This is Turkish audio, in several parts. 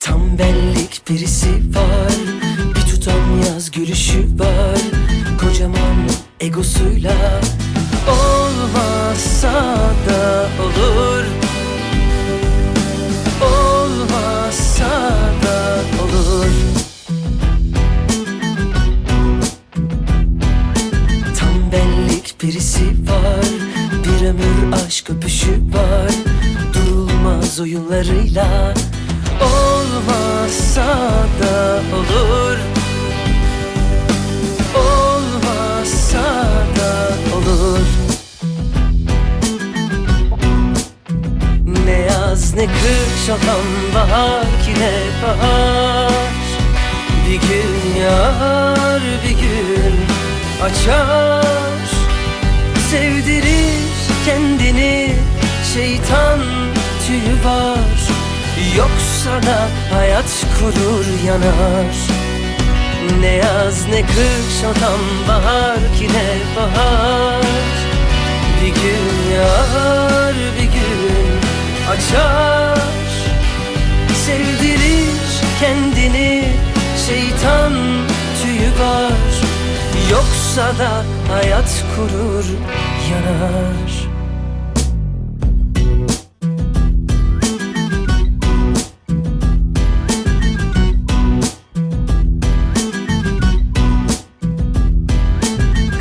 Tam bellik birisi var. Bir tutam yaz gülüşü var. Kocaman egosuyla Olmazsa da olur. Olmazsa da olur. Tam bellik birisi aşk öpüşü var Durulmaz oyunlarıyla Olmazsa da olur. Olmazsa da olur. Ne yaz ne kış olan bahar ki ne bahar. Bir gün yağar bir gün açar. Sevdirir kendini şeytan tüyü var. Yoksa da hayat kurur yanar. Ne yaz ne kış o tam bahar ki ne bahar. Bir gün yağar bir gün açar. Sevdirir kendini şeytan tüyü var Yoksa da hayat kurur yanar.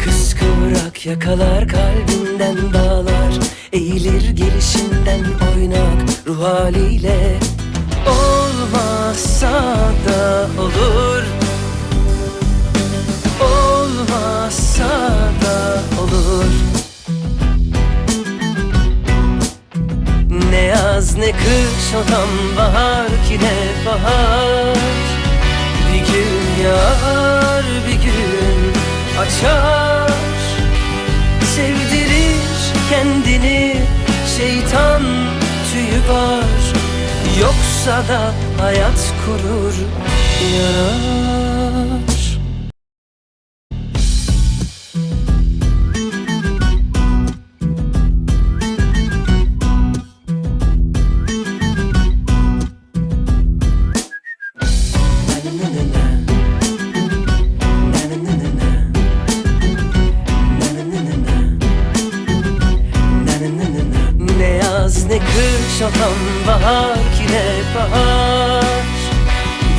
Kıskıvrak yakalar kalbinden dağlar. Eğilir gelişinden oynak ruh haliyle. Olmazsa da olur ne kış olan bahar ki ne bahar. Bir gün yağar bir gün açar. Sevdirir kendini şeytan tüyü var. Yoksa da hayat kurur yanar olan bahar ki ne bahar.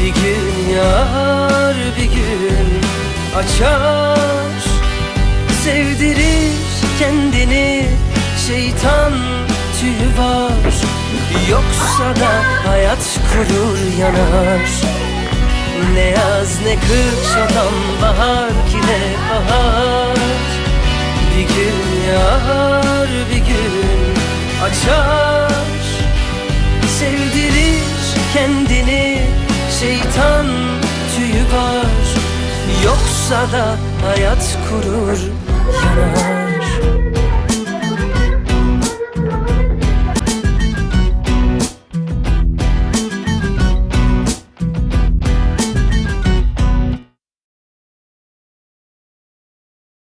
Bir gün yağar bir gün açar. Sevdirir kendini şeytan tüyü var. Yoksa da hayat kurur yanar. Ne yaz ne kış olan bahar ki ne bahar. Bir gün yağar bir gün açar Sevdirir kendini. Şeytan tüyü var. Yoksa da hayat kurur yanar